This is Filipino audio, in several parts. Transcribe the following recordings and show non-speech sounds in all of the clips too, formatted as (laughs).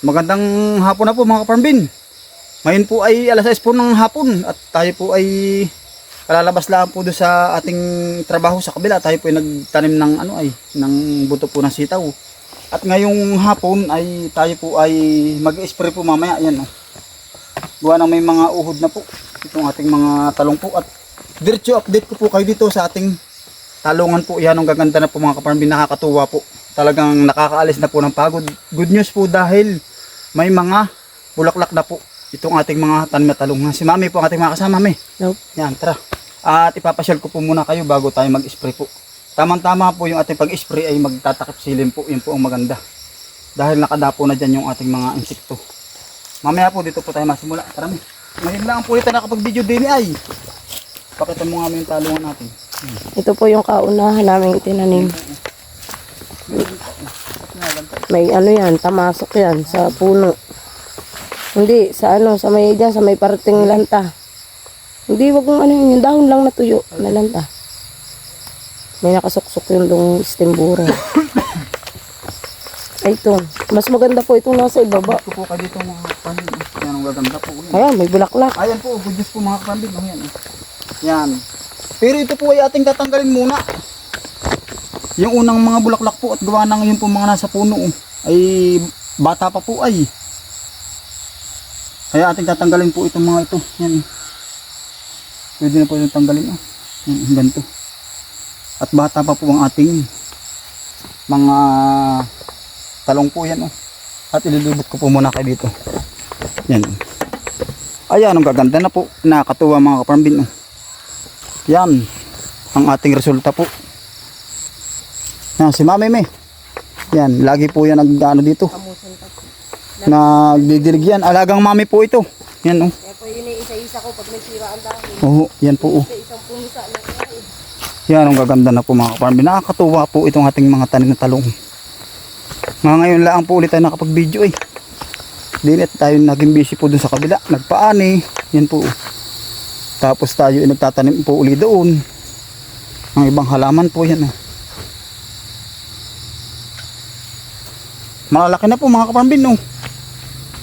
Magandang hapon na po mga kaparmbin. Ngayon po ay alas 6 po ng hapon at tayo po ay kalalabas lang po doon sa ating trabaho sa kabila. Tayo po ay nagtanim ng ano ay ng buto po ng sitaw. At ngayong hapon ay tayo po ay mag-spray po mamaya. Yan oh. Gawa ng may mga uhod na po. Itong ating mga talong po. At diretso update ko po kayo dito sa ating talungan po. Yan ang gaganda na po mga kaparmbin. Nakakatuwa po. Talagang nakakaalis na po ng pagod. Good news po dahil may mga bulaklak na po itong ating mga tanim na talong. Si Mami po ang ating mga kasama, Mami. Nope. Yan, tara. At ipapasyal ko po muna kayo bago tayo mag-spray po. Tamang-tama po yung ating pag-spray ay magtatakip silim po. Yun po ang maganda. Dahil nakadapo na dyan yung ating mga insekto. Mamaya po dito po tayo masimula. Tara, Mi. Ngayon lang po dito nakapag-video din ay. Pakita mo nga mo yung talungan natin. Ito po yung kaunahan namin tinanim. May ano yan, tamasok yan sa puno. Hindi, sa ano, sa may dyan, sa may parting lanta. Hindi, wag mong ano yun, yung dahon lang natuyo na lanta. May nakasuksok yung dong stembura. (coughs) Ay, ito. Mas maganda po itong nasa ibaba. Ito po kayo dito mga kapandin. Yan ang gaganda po. Yan. Ayan, may bulaklak. Ayan po, good news po mga kapandin. Oh, yan. Oh. Pero ito po ay ating tatanggalin muna. Yung unang mga bulaklak po at gawa na ngayon po mga nasa puno oh, ay bata pa po ay. Kaya ating tatanggalin po itong mga ito. Yan. Pwede na po yung tanggalin. Oh. Yan, ganito. At bata pa po ang ating mga talong po yan. Oh. At ililibot ko po muna kayo dito. Yan. Ayan, ang gaganda na po. Nakakatuwa mga kaparambin. oh. Yan. Ang ating resulta po. Yan, si Mami May. Yan, lagi po yan nag ano dito. Nagdidilig yan. Alagang mami po ito. Yan oh. Kaya po yun isa-isa ko pag may sira ang. Oo, yan po oh. Isang pusa na Yan ang gaganda na po mga kaparambin. Nakakatuwa po itong ating mga tanim na talong. Mga ngayon lang po ulit tayo nakapag-video eh. Dinit tayo naging busy po dun sa kabila. Nagpaani. Yan po. oh. Tapos tayo ay nagtatanim po uli doon. Ang ibang halaman po yan. Oh. Malalaki na po mga kaparambin. Oh.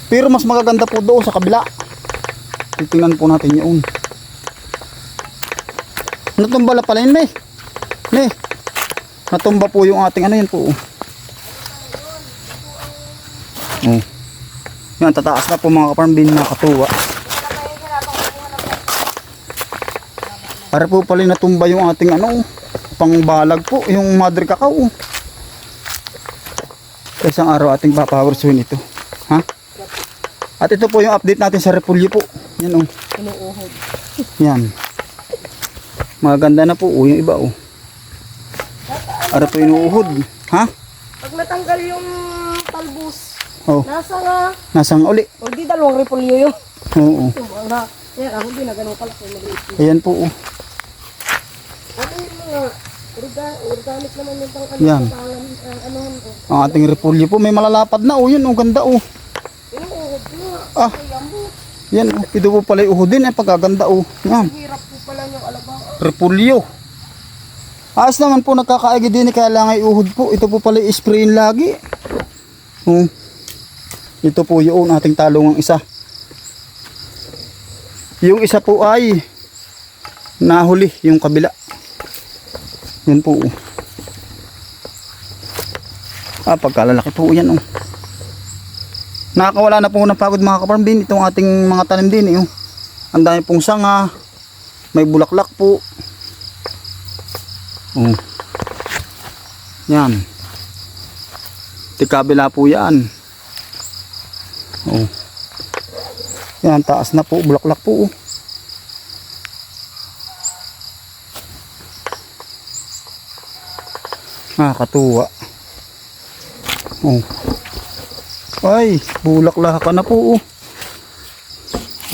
Pero mas magaganda po doon sa kabila. Titingnan po natin yun. Natumbala pala yun, May. May. Natumba po yung ating ano yan po. Oh. Oh. Yan, tataas na po mga kaparambin, mga Para po pala natumba yung ating ano, pangbalag po, yung mother cacao. Sa isang araw ating papawersuhin ito. Ha? At ito po yung update natin sa repulyo po. Yan oh. inuuhod. Yan. Maganda na po oh, yung iba oh. Ara po inuuhod. Ha? Pag natanggal yung talbos, Oh, nasa nga, nasang uli. o di dalawang repolyo yun. Oo. Yung mga, yan, ako di na ganun maliit. Ayan po oh. Yung orga, organic naman yung pang ano, Yan. pangan, ang ano, oh. Ang ating repulyo po may malalapad na oh. Yun oh, ganda oh. Inuuhod ko nga. Ah. Ay. Yan oh. Ito po pala yung uhudin eh, pagkaganda oh. Yan. Hirap po pala yung alabang. Repulyo. Ayos naman po nagkakaagi din eh, kaya lang ay uhod po. Ito po pala i-sprayin lagi. Oh. Ito po yung ating talong ang isa. Yung isa po ay nahuli yung kabila. Yan po. oh. Ah, pagkalalaki po yan oh. Nakakawala na po ng pagod mga kaparambin itong ating mga tanim din eh. Oh. Ang dami pong sanga. May bulaklak po. Oh. Yan. Tikabila po yan. Oh. Yan, taas na po. Bulaklak po. Oh. Nakakatuwa. Oh. Ay, bulaklak ka na po. Oh.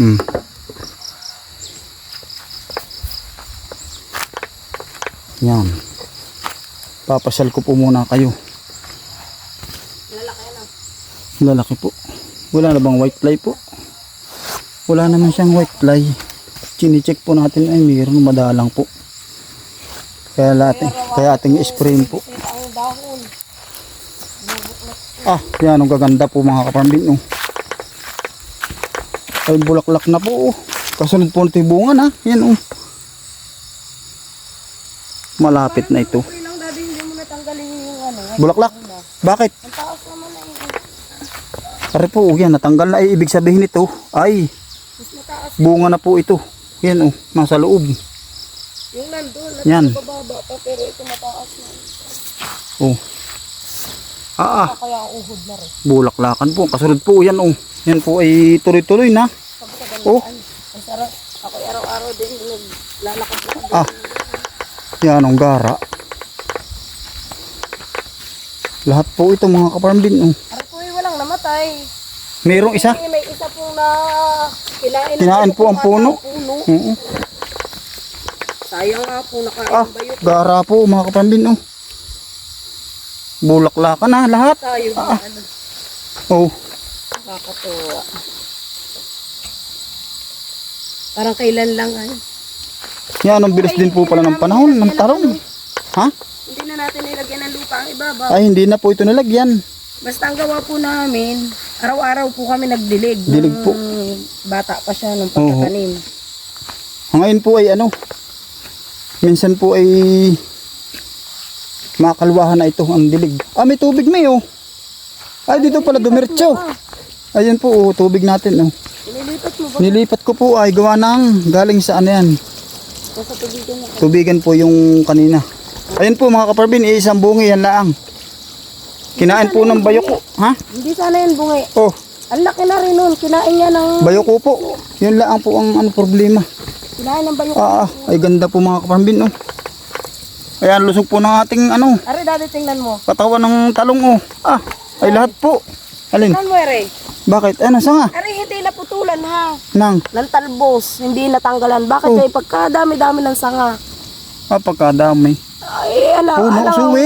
Hmm. Yan. Papasyal ko po muna kayo. Lalaki na. Lalaki po. Wala na bang white fly po? Wala naman siyang white fly. Chine-check po natin ay mayroon madalang po. Kaya lahat, kaya ating sprayin po. Ang. Ah, yan ang gaganda po mga kaparambin. Oh. Ay bulaklak na po. Oh. Kasunod po yung bunga na. Yan oh. Malapit na ito. Bulaklak? Bakit? Ang. Pare po, oh, yan, natanggal na. Ay, ibig sabihin nito, ay, bunga na po ito. Yan oh, nasa loob. Yung nandun, Yan. bababa pa, pero ito mataas na. Oh. Ah, ah, Kaya uhod na rin. bulaklakan po. Kasunod po, yan oh. Yan po ay tuloy-tuloy na. Oh, Ang sarap. Ako araw-araw din naglalakad-lakad. ah. Yan ang gara. Lahat po ito mga kaparambin. Oh. Aray ko, eh, walang namatay. Mayroong isa. Eh, may isa pong na kinain. Kinain po ang puno. puno. Oo. Sayang nga po, nakain Ah, ba yun? gara po mga kaparambin. Oh. Bulaklakan na lahat. Tayo Ah. ano, Oh. nakakatuwa. Parang kailan lang ay. Yan, ang bilis din po pala ng panahon ng tarong. Ha? Hindi na natin nilagyan ng lupa ang ibabaw. Ay, hindi na po ito nilagyan. Basta ang gawa po namin, araw-araw po kami nagdilig. Dilig po. Bata pa siya nung pagkatanim. Ngayon po ay ano, minsan po ay makakalwahan na ito ang dilig. Ah, may tubig may oh. Ay, dito pala dumiretso. Ayan po, oh, tubig natin oh. Nililipat mo ba? Nilipat ko po ay gawa ng galing sa ano yan. Tubigan po yung kanina. Ayan po mga kaparbin, isang bungi yan laang. Kinain po ng bayoko. Ha? Hindi sana yun bungi. Oh, Ang laki na rin nun. Kinain niya ng... bayoko po. Yun laang po ang ano problema. Kinain ng bayok. Ah, ay ganda po mga kaparbin oh. Ayan, lusog po ng ating ano, Ari, dati tingnan mo. katawan ng talong oh. Ah, ay lahat po. Alin? Tingnan mo, Ere. Bakit? Ano, sanga? Ari, hindi naputulan ha. Nang, Ng talbos, hindi natanggalan. Bakit Oh. eh, pagkadami-dami ng sanga? ah, pagkadami. Ay, alam, Puno, alam, suwi.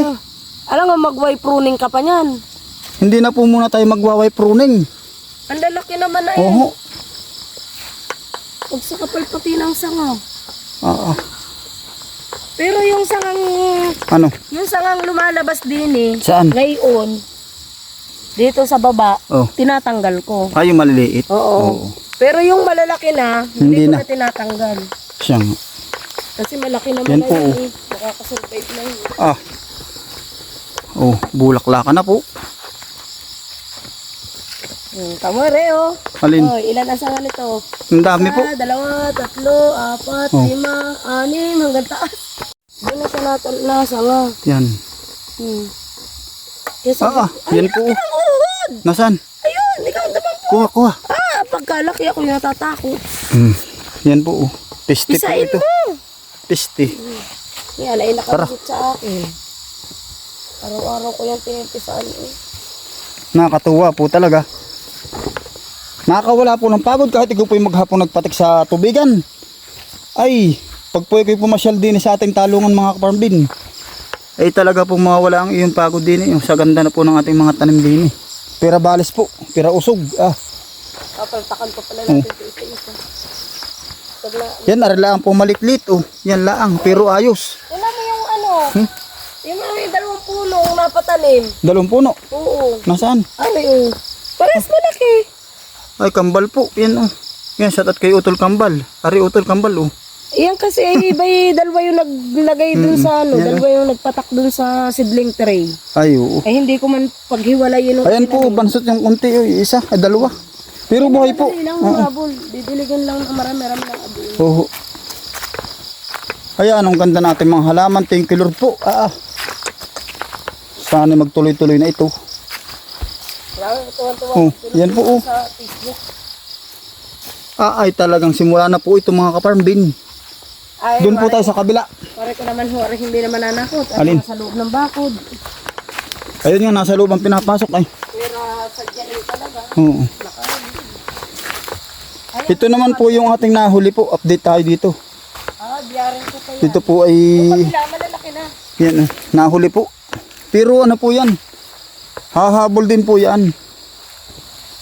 alam nga, mag-way pruning ka pa niyan. Hindi na po muna tayo magwaway pruning. Ang lalaki naman na eh. Oho. Huwag sa kapal pati ng sanga. Ah, ah. Pero yung sangang, Ano? yung sangang lumalabas din eh, Saan? ngayon, dito sa baba, Oh. tinatanggal ko. Ay, yung maliliit. Oo. Pero yung malalaki na, Hindi hindi, ko na. na tinatanggal. Siya nga. Kasi malaki naman Yan na po, yun oh. eh. Nakakasurvive na yun. Ah. Oh, bulaklakan na po. Hmm, kamore oh. Alin? Oh, ilan ang sanga nito? Ang dami po. Dalawa, tatlo, apat, Oh. lima, anim, hanggang taas. Doon na siya natal na sanga. Yan. Hmm. Yes, Ah, ah. Yan po. Ang uhod! Nasaan? Ayun, ikaw naman po. Kuha, kuha. Ah, pagkalaki ako yung natatakot. Hmm. Yan po. Oh. Piste po Pisain ito. mo. Piste. Yan ay nakabukit sa akin. Araw-araw ko yung pinipisaan eh. Nakakatuwa po talaga. Nakakawala po ng pagod kahit ikaw po yung maghapong nagpatik sa tubigan. Ay, pag po ikaw pumasyal din sa ating talungan mga kaparmbin, ay talaga po mawawala ang iyong pagod din eh, sa ganda na po ng ating mga tanim din eh. Pira balis po, pira usog. Ah, Kapaltakan pa pala natin ito isa-isa. Pag na, yan arilaan po maliklit oh. Yan laang, pero ayos. Tingnan mo yung ano, yung mga may dalawang puno ang napatanim. Dalawang puno. Oo. Nasaan? Ano yun? Pares malaki. Ay, kambal po. Yan oh. Yan, shout out kay Utol Kambal. Ari Utol Kambal oh. Yan kasi ay (laughs) iba'y dalawa yung naglagay dun sa ano, Yan, dalawa yung nagpatak dun sa seedling tray. Ay, oo. Ay hindi ko man paghiwalay yun. Ayan po, bansot yung unti, oh, isa, ay dalawa. Pero buhay po. Lang habol. Didiligan lang ng marami-rami ng abon. Oo. Ayan, ang ganda natin mga halaman. Thank you Lord po. Ah, ah. Sana magtuloy-tuloy na ito. Oh, yan po oh. Ah, ay talagang simula na po ito mga kaparmbin. Ay, Doon po tayo sa kabila. Pare ko naman ho, aray, hindi naman nanakot. At Alin? sa loob ng bakod. Ayun nga, nasa loob ang pinapasok ay. Pero sadya rin talaga. Oo. Ito naman po yung ating nahuli po. Update tayo dito. Ah, biyarin ko yan. Dito po ay Kabila, malalaki na. yan, oh, nahuli po. Pero ano po yan? Hahabol din po yan.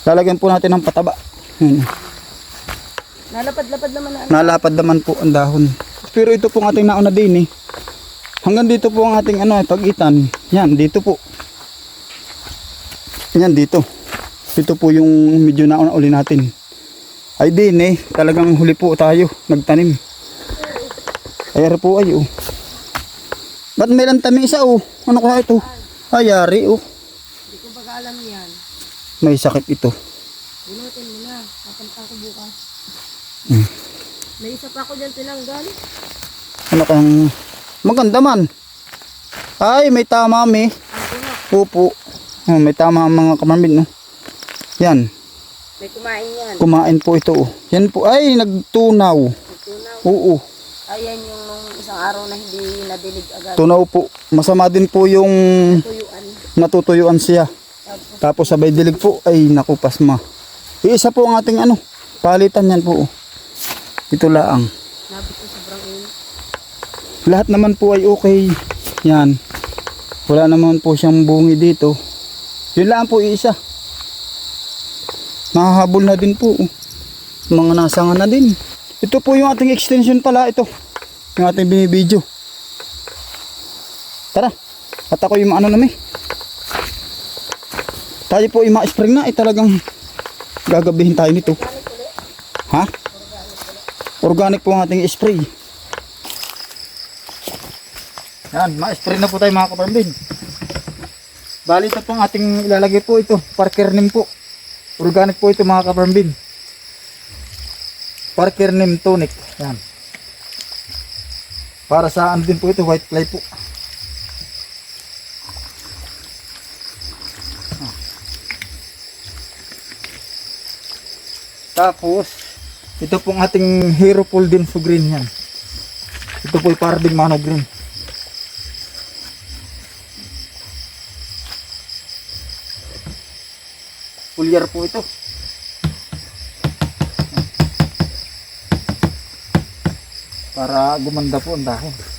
Lalagyan po natin ng pataba. Yan. Nalapad-lapad naman na. ano. Nalapad naman po ang dahon. Pero ito pong ating nauna din eh. Hanggang dito po ang ating ano, pagitan. Yan, dito po. Yan dito. Ito po yung medyo nauna uli natin. Ay din eh, talagang huli po tayo, nagtanim. Ay ari po ay oh. Ba't may lantaming isa oh? Ano kaya ito? Ay ari oh. Alam yan. May sakit ito. Bunutin mo na. Papunta ko bukas. Hmm. May isa pa ako dyan tinanggal. Ano kang maganda man. Ay, may tama tunok. Opo. Oh, may tama ang mga kamarbin no. Yan, May kumain yan. kumain po ito oh. Yan po ay nagtunaw. May tunaw. Oo. Ayan yung nung isang araw na hindi nadilig agad. Tunaw po. Masama din po yung Tuyuan. natutuyuan siya. Tapos sabay dilig po ay naku pasma. Iisa po ang ating ano, palitan yan po. oh. Ito laang. Lahat naman po ay okay. Yan. Wala naman po siyang bungi dito. Yun lang po iisa. Mahahabol na din po. oh. Mga nasanga na din. Ito po yung ating extension pala ito. Yung ating binibidyo. Tara. At ako yung ano namin. Tayo po yung ma-spring na. Eh talagang gagabihin tayo nito. Ha? Organic po ang ating spray. Yan, ma-spray na po tayo mga kapambin. Bali ito pong ating ilalagay po ito. Parker neem po. Organic po ito mga kapambin. Parker neem tonic. Yan. Para sa ano din po ito, white fly po. Tapos, ito pong ating hero pool din so green yan. Ito po para din mano green. Pulyar po ito. Para gumanda po ang dahon.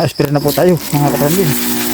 Na-spray na po tayo mga kapatid.